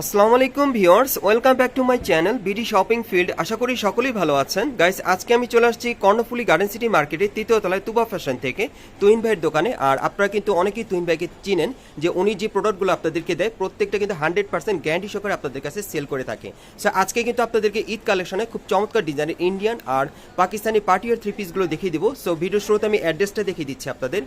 আসসালামু আলাইকুম viewers, welcome back to my channel BD shopping field. আশা করি সকলেই ভালো আছেন। গাইস, আজকে আমি চলে আসছি কর্ণফুলি গার্ডেন সিটি মার্কেটের তৃতীয় তলায় তুবা ফ্যাশন থেকে তুইন ভাইয়ের দোকানে। আর আপনারা কিন্তু অনেকেই তুইন ভাইকে চিনেন যে উনি যে প্রোডাক্টগুলো আপনাদেরকে দেয়, প্রত্যেকটা কিন্তু হান্ড্রেড পার্সেন্ট গ্যারান্টি সহকারে আপনাদের কাছে সেল করে থাকে। সো আজকে কিন্তু আপনাদেরকে ঈদ কালেকশনে খুব চমৎকার ডিজাইনের ইন্ডিয়ান আর পাকিস্তানি পার্টি আর থ্রি পিসগুলো দেখিয়ে দিব। সো ভিডিও শুরুতে আমি অ্যাড্রেসটা দেখিয়ে দিচ্ছি আপনাদের।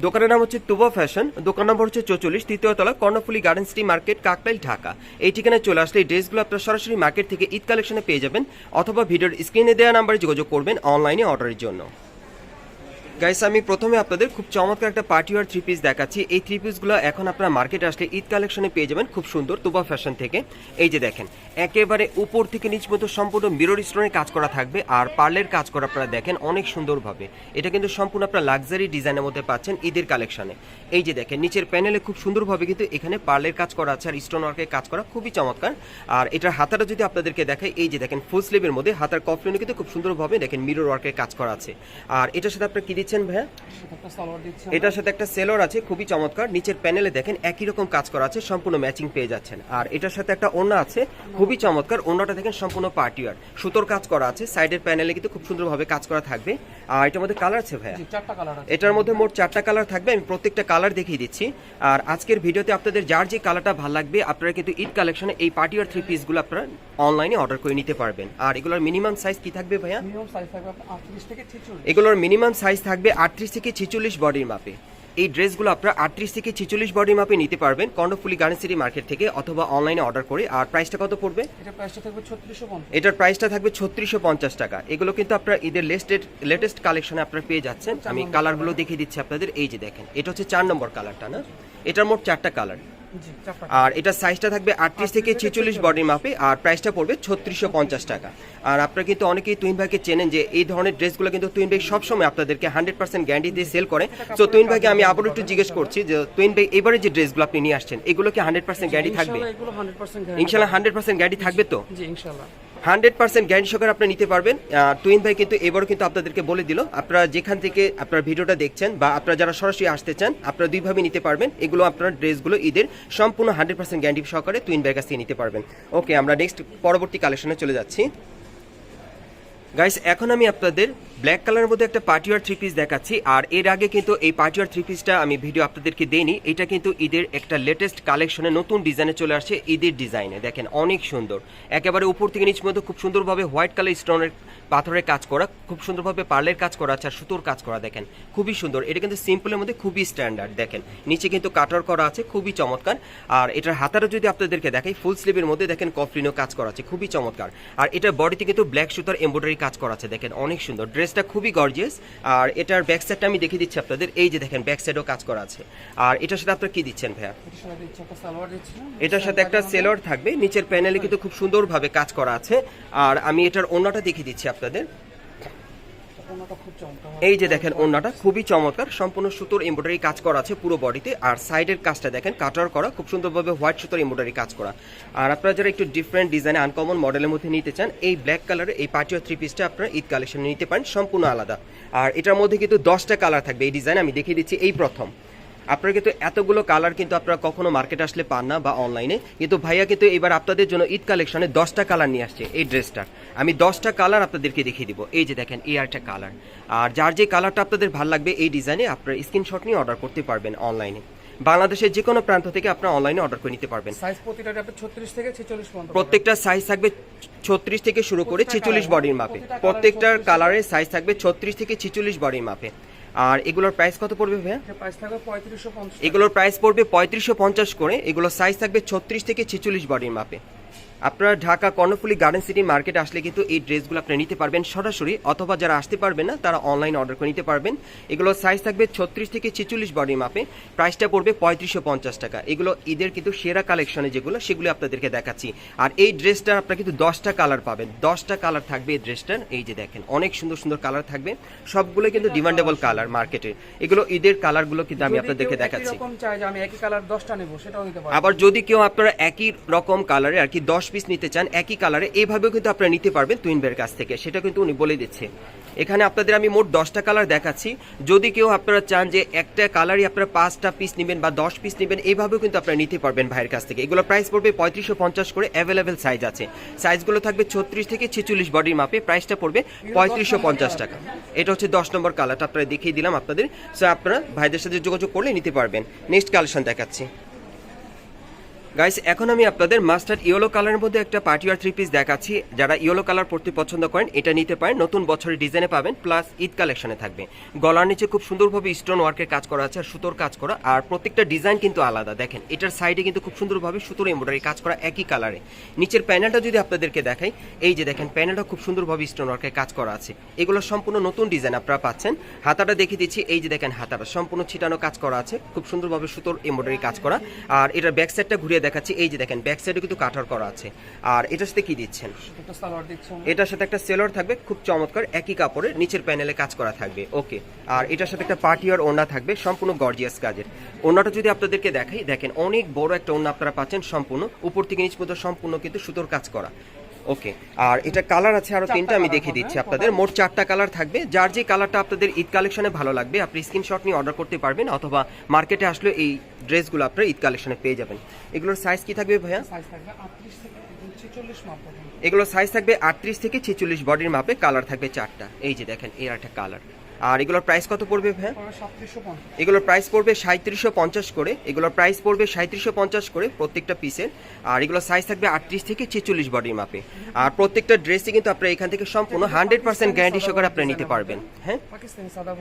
দোকানের নাম হচ্ছে তুবা ফ্যাশন, দোকান নম্বর হচ্ছে চৌচল্লিশ, তৃতীয় তলা, Karnaphuli garden city market Kakrail Dhaka. এই ঠিকানায় চলে আসলে এই ড্রেসগুলো আপনারা সরাসরি মার্কেট থেকে ঈদ কালেকশনে পেয়ে যাবেন, অথবা ভিডিওর স্ক্রিনে দেওয়া নাম্বারে যোগাযোগ করবেন অনলাইনে অর্ডারের জন্য। গাইস আমি প্রথমে আপনাদের খুব চমৎকার একটা পার্টি ওয়ার থ্রি পিস দেখাচ্ছি। এই থ্রি পিসগুলো এখন আপনারা মার্কেটে আসলে ঈদ কালেকশনে পেয়ে যাবেন খুব সুন্দর তুবা ফ্যাশন থেকে। এই যে দেখেন, একেবারে উপর থেকে নিচ মতো সম্পূর্ণ মিরর স্টোনের কাজ করা থাকবে আর পার্লের কাজ করা আপনারা দেখেন অনেক সুন্দরভাবে। এটা কিন্তু সম্পূর্ণ আপনারা লাক্সারি ডিজাইনের মধ্যে পাচ্ছেন ঈদের কালেকশনে এই যে দেখেন, নিচের প্যানেলে খুব সুন্দরভাবে কিন্তু এখানে পার্লের কাজ করা আছে আর স্টোন ওয়ার্কের কাজ করা খুবই চমৎকার। আর এটার হাতাটা যদি আপনাদেরকে দেখাই, এই যে দেখেন ফুল স্লিভের মধ্যে হাতার কফলিনে কিন্তু খুব সুন্দরভাবে দেখেন মিরর ওয়ার্কের কাজ করা আছে। আর এটার সাথে আপনারা কি দিচ্ছেন ভাইয়া? এটার সাথে একটা সেলর আছে খুবই চমৎকার। নিচের প্যানেলে দেখেন একই রকম কাজ করা আছে সম্পূর্ণ ম্যাচিং পেয়ে যাচ্ছেন। আর এটার সাথে একটা ওড়না আছে খুবই চমৎকার। ওড়নাটা দেখেন সম্পূর্ণ পার্টিয়ার সুতোর কাজ করা আছে সাইডের প্যানেলে কিন্তু খুব সুন্দরভাবে কাজ করা থাকবে। আর এটার মধ্যে কালার আছে ভাইয়া? চারটা কালার আছে। এটার মধ্যে মোট চারটা কালার থাকবে আমি প্রত্যেকটা কালার দেখিয়ে দিচ্ছি। আর আজকের ভিডিওতে আপনাদের যার যে কালারটা ভালো লাগবে আপনারা কিন্তু ঈদ কালেকশনে এই পার্টি আর থ্রি পিসগুলো আপনারা অনলাইনে অর্ডার করে নিতে পারবেন। আর এগুলোর মিনিমাম সাইজ কি থাকবে ভাইয়া? থাকবে এগুলোর মিনিমাম সাইজ থাকবে আটত্রিশ থেকে ছিচল্লিশ বডির মাপে এই ড্রেসগুলো আপনারা আটত্রিশ থেকে ছিচল্লিশ বডির মাপে নিতে পারবেন কর্ণফুলি গার্ডেন সিটি মার্কেট থেকে অথবা অনলাইনে অর্ডার করে। আর প্রাইসটা কত পড়বে? এটার প্রাইসটা থাকবে ছত্রিশশো পঞ্চাশ। টাকা। এগুলো কিন্তু আপনারা ঈদের লেটেস্ট লেটেস্ট কালেকশনে আপনারা পেয়ে যাচ্ছেন। আমি কালারগুলো দেখিয়ে দিচ্ছি আপনাদের। এই যে দেখেন এটা হচ্ছে চার নম্বর কালারটা না? এটার মোট চারটা কালার আর এটা সাইজটা থাকবে আটত্রিশ থেকে ছেচল্লিশ বডির মাপে আর প্রাইসটা পড়বে ছত্রিশশো পঞ্চাশ টাকা। আর আপনারা কিন্তু অনেকেই তুইন ভাইকে চেনেন যে এই ধরনের ড্রেসগুলো কিন্তু তুইন ভাই সবসময় আপনাদেরকে হান্ড্রেড পার্সেন্ট গ্যারান্টি দিয়ে সেল করে। সো তুইন ভাইকে আমি আবারও একটু জিজ্ঞেস করছি যে তুইন ভাই এবারে যে ড্রেসগুলো আপনি নিয়ে আসছেন এগুলো কি হান্ড্রেড পার্সেন্ট গ্যারান্টি থাকবে? ইনশাল্লাহ হান্ড্রেড পার্সেন্ট গ্যারান্টি থাকবে তো? জি ইনশাল্লাহ। হান্ড্রেড পার্সেন্ট গ্যারান্টি সহকারে আপনি নিতে পারবেন। টুইন ভাই কিন্তু এবারও কিন্তু আপনাদেরকে বলে দিল, আপনারা যেখান থেকে আপনার ভিডিওটা দেখছেন বা আপনারা যারা সরাসরি আসতে চান, আপনারা দুইভাবে নিতে পারবেন। এগুলো আপনার ড্রেসগুলো ঈদের সম্পূর্ণ হান্ড্রেড পার্সেন্ট গ্যারান্টি সহকারে টুইন ভাইয়ের কাছ থেকে নিতে পারবেন। ওকে, আমরা নেক্সট পরবর্তী কালেকশনে চলে যাচ্ছি। গাইস এখন আমি আপনাদের ব্ল্যাক কালারের মধ্যে একটা পার্টিওয়ার থ্রি পিস দেখাচ্ছি, আর এর আগে কিন্তু এই পার্টিওয়ার থ্রি পিসটা আমি ভিডিও আপনাদেরকে দেইনি, এটা কিন্তু ঈদের একটা লেটেস্ট কালেকশনে নতুন ডিজাইনে চলে আসছে ঈদের ডিজাইনে দেখেন, অনেক সুন্দর। একেবারে উপর থেকে নিচ মধ্যে খুব সুন্দরভাবে হোয়াইট কালার স্টোনের পাথরের কাজ করা, খুব সুন্দরভাবে পার্লের কাজ করা আছে, আর সুতোর কাজ করা, দেখেন, খুবই সুন্দর। এটা কিন্তু সিম্পলের মধ্যে খুবই স্ট্যান্ডার্ড দেখেন। নিচে কিন্তু কাটার করা আছে, খুবই চমৎকার। আর এটার হাতাটা যদি আপনাদেরকে দেখাই ফুল স্লিভের মধ্যে দেখেন কফলিনও কাজ করা আছে, খুবই চমৎকার। আর এটার বডিতে কিন্তু ব্ল্যাক সুতার এমব্রয়ডারি কাজ করা আছে, দেখেন, অনেক সুন্দর। ড্রেসটা খুবই গর্জিয়াস আর এটার ব্যাক সাইডটা আমি দেখিয়ে দিচ্ছি আপনাদের। এই যে দেখেন ব্যাক সাইডও কাজ করা আছে। আর এটার সাথে আপনারা কি দিচ্ছেন ভাইয়া? এটার সাথে একটা সালোয়ার দিচ্ছি এটার সাথে একটা সেলর থাকবে। নিচের প্যানেলে কিন্তু খুব সুন্দরভাবে কাজ করা আছে। আর আমি এটার অন্যটা দেখিয়ে দিচ্ছি আপনাদের। এই যে দেখেন ওড়নাটা খুবই চমৎকার। সম্পূর্ণ সুতোর এমব্রয়ডারি কাজ করা আছে পুরো বডিতে আর সাইডের কাজটা দেখেন কাটার করা, খুব সুন্দরভাবে হোয়াইট সুতোর এমব্রয়ডারি কাজ করা। আর আপনারা যারা একটু ডিফারেন্ট ডিজাইনে আনকমন মডেলের মধ্যে নিতে চান, এই ব্ল্যাক কালারের এই পার্টি থ্রি পিসটা আপনারা ঈদ কালেকশনে নিতে পারেন, সম্পূর্ণ আলাদা। আর এটার মধ্যে কিন্তু দশটা কালার থাকবে, এই ডিজাইন আমি দেখিয়ে দিচ্ছি, এই প্রথম। আপনারা কিন্তু এতগুলো কালার কিন্তু আপনারা কখনো মার্কেটে আসলে পান না বা অনলাইনে কিন্তু ভাইয়া কিন্তু এবার আপনাদের জন্য ঈদ কালেকশনে দশটা কালার নিয়ে আসছে এই ড্রেসটার। আমি দশটা কালার আপনাদেরকে দেখিয়ে দিব। এই যে দেখেন এই একটা কালার আর যার যে কালারটা আপনাদের ভালো লাগবে এই ডিজাইনে আপনারা স্ক্রিনশট নিয়ে অর্ডার করতে পারবেন অনলাইনে বাংলাদেশের যে কোনো প্রান্ত থেকে আপনারা অনলাইনে অর্ডার করে নিতে পারবেন। সাইজ প্রতিটা আপনার ছত্রিশ থেকে ছেচল্লিশ পর্যন্ত প্রত্যেকটা সাইজ থাকবে ছত্রিশ থেকে শুরু করে প্রত্যেকটা ছেচল্লিশ colour, বডির মাপে। প্রত্যেকটার কালারের সাইজ থাকবে ছত্রিশ থেকে ছেচল্লিশ বডির মাপে। আর এগুলোর প্রাইস কত পড়বে ভাইয়া? এগুলোর প্রাইস পড়বে পঁয়ত্রিশশো পঞ্চাশ করে। এগুলোর সাইজ থাকবে ছত্রিশ থেকে ছেচল্লিশ বডির মাপে। আপনারা ঢাকা কর্ণফুলি গার্ডেন সিটি মার্কেটে আসলে কিন্তু এই ড্রেসগুলো আপনি নিতে পারবেন সরাসরি অথবা যারা আসতে পারবেন না তারা অনলাইন অর্ডার করে নিতে পারবেন। এগুলো সাইজ থাকবে ছত্রিশ থেকে ছেচল্লিশ বডির মাপে প্রাইসটা পড়বে পঁয়ত্রিশশো পঞ্চাশ টাকা। এগুলো ঈদের কিন্তু সেরা কালেকশনে যেগুলো সেগুলো আপনাদেরকে দেখাচ্ছি। আর এই ড্রেসটার আপনারা কিন্তু দশটা কালার পাবেন। দশটা কালার থাকবে এই ড্রেসটার এই যে দেখেন অনেক সুন্দর সুন্দর কালার থাকবে। সবগুলো কিন্তু ডিমান্ডেবল কালার মার্কেটে এগুলো ঈদের কালারগুলো কিন্তু আমি আপনাদেরকে দেখাচ্ছি। আবার যদি কেউ আপনারা একই রকম কালারে আর কি দশ পিস নিতে চান, একই কালারে এইভাবেও কিন্তু আপনারা নিতে পারবেন টুইন বের কাছ থেকে। সেটা কিন্তু উনি বলে দিচ্ছে। এখানে আপনাদের আমি মোট দশটা কালার দেখাচ্ছি। যদি কেউ আপনারা চান যে একটা কালারই আপনারা পাঁচটা পিস নেবেন বা দশ পিস নেবেন এইভাবেও কিন্তু আপনারা নিতে পারবেন ভাইয়ের কাছ থেকে। এগুলো প্রাইস পড়বে পঁয়ত্রিশশো পঞ্চাশ করে অ্যাভেলেবেল সাইজ আছে। সাইজগুলো থাকবে ছত্রিশ থেকে ছেচল্লিশ বডির মাপে। প্রাইসটা পড়বে পঁয়ত্রিশশো পঞ্চাশ টাকা। এটা হচ্ছে দশ নম্বর কালারটা আপনারা দেখিয়ে দিলাম আপনাদের। সো আপনারা ভাইদের সাথে যোগাযোগ করলে নিতে পারবেন। নেক্সট কালেকশন দেখাচ্ছি। গাইস এখন আমি আপনাদের মাস্টার্ড ইয়েলো কালারের মধ্যে একটা পার্টিওয়ার থ্রি পিস দেখাচ্ছি। যারা ইয়েলো কালার পড়তে পছন্দ করেন, এটা নিতে পারেন। নতুন বছরের ডিজাইনে পাবেন প্লাস ঈদ কালেকশনে থাকবে। গলার নিচে খুব সুন্দরভাবে স্টোন ওয়ার্কের কাজ করা আছে আর সুতোর কাজ করা। আর প্রত্যেকটা ডিজাইন কিন্তু আলাদা। দেখেন, এটার সাইডে কিন্তু খুব সুন্দরভাবে সুতোর এমব্রয়ডারি কাজ করা একই কালারে নিচের প্যানেলটা যদি আপনাদেরকে দেখাই, এই যে দেখেন প্যানেলটা খুব সুন্দরভাবে স্টোন ওয়ার্কের কাজ করা আছে। এগুলো সম্পূর্ণ নতুন ডিজাইন আপনারা পাচ্ছেন। হাতাটা দেখিয়ে দিচ্ছি, এই যে দেখেন হাতাটা, সম্পূর্ণ ছিটানো কাজ করা আছে। খুব সুন্দরভাবে সুতোর এমব্রয়ডারি কাজ করা। আর এটার ব্যাক সাইডটা ঘুরিয়ে দেখাচ্ছি এই যে দেখেন ব্যাক সাইডে কিন্তু কাটার করা আছে। আর এটার সাথে কি দিচ্ছেন। এটার সাথে একটা সেলর থাকবে খুব চমৎকার একই কাপড়ে নিচের প্যানেলে কাজ করা থাকবে। ওকে আর এটার সাথে একটা পার্টি আর ওড়না থাকবে সম্পূর্ণ গর্জিয়াস কাজের। ওড়নাটা যদি আপনাদেরকে দেখাই দেখেন অনেক বড় একটা ওড়না আপনারা পাচ্ছেন সম্পূর্ণ উপর থেকে নিচ পর্যন্ত সম্পূর্ণ কিন্তু সুতোর কাজ করা। ওকে আর এটা কালার আছে আরও তিনটা আমি দেখিয়ে দিচ্ছি আপনাদের। মোট চারটা কালার থাকবে। যার যে কালারটা আপনাদের ঈদ কালেকশনে ভালো লাগবে আপনি স্ক্রিনশট নিয়ে অর্ডার করতে পারবেন অথবা মার্কেটে আসলে এই ড্রেসগুলো আপনারা ঈদ কালেকশনে পেয়ে যাবেন। এগুলোর সাইজ কি থাকবে ভাইয়া? সাইজ থাকবে আটত্রিশ থেকে ছেচল্লিশ মাপ পর্যন্ত। এগুলো সাইজ থাকবে আটত্রিশ থেকে ছেচল্লিশ বডির মাপে কালার থাকবে চারটা। এই যে দেখেন এর একটা কালার আর এগুলোর প্রাইস কত পড়বে পঞ্চাশ। এগুলোর প্রাইস পড়বে সাঁত্রিশশো পঞ্চাশ করে এগুলোর প্রাইস পড়বে সাঁত্রিশশো পঞ্চাশ করে প্রত্যেকটা পিসের আর এগুলো সাইজ থাকবে আটত্রিশ থেকে ছেচল্লিশ বডির মাপে। আর প্রত্যেকটা ড্রেসই কিন্তু আপনারা এখান থেকে সম্পূর্ণ হান্ড্রেড পার্সেন্ট গ্যারান্টি সহকারে আপনারা নিতে পারবেন। হ্যাঁ? সাদা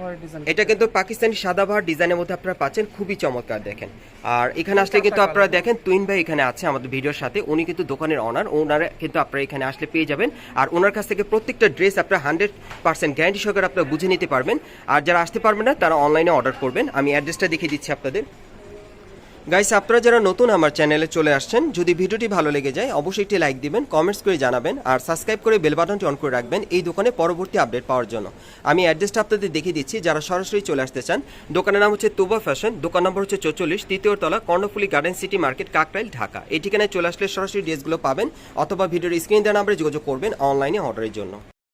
এটা কিন্তু পাকিস্তানি সাদাবাহার ডিজাইনের মধ্যে আপনারা পাচ্ছেন খুবই চমৎকার দেখেন। আর এখানে আসলে কিন্তু আপনারা দেখেন তুইন ভাই এখানে আছে আমাদের ভিডিওর সাথে উনি কিন্তু দোকানের অনার ওনারা কিন্তু আপনারা এখানে আসলে পেয়ে যাবেন। আর ওনার কাছ থেকে প্রত্যেকটা ড্রেস আপনারা হান্ড্রেড পার্সেন্ট গ্যারান্টি সহকারে আপনারা বুঝে নিতে পারবেন। আর যারা আসতে পারবেন না, তারা অনলাইনে অর্ডার করবেন। আমি অ্যাড্রেসটা দেখিয়ে দিচ্ছি আপনাদের। গাইস আপনারা যারা নতুন আমার চ্যানেলে চলে আসছেন, যদি ভিডিওটি ভালো লেগে যায়, অবশ্যই একটি লাইক দিবেন কমেন্টস করে জানাবেন, আর সাবস্ক্রাইব করে বেল বাটনটি অন করে রাখবেন এই দোকানে পরবর্তী আপডেট পাওয়ার জন্য। আমি অ্যাড্রেসটা আপনাদের দেখিয়ে দিচ্ছি, যারা সরাসরি চলে আসতে চান। দোকানের নাম হচ্ছে তুবা ফ্যাশন দোকান নম্বর হচ্ছে চৌচল্লিশ, তৃতীয় তলা, Karnaphuli garden city market Kakrail, Dhaka. এই ঠিকানায় চলে আসলে সরাসরি ড্রেসগুলো পাবেন, অথবা ভিডিওর স্ক্রিন দেওয়া নাম্বারে যোগাযোগ করবেন অনলাইনে অর্ডারের জন্য।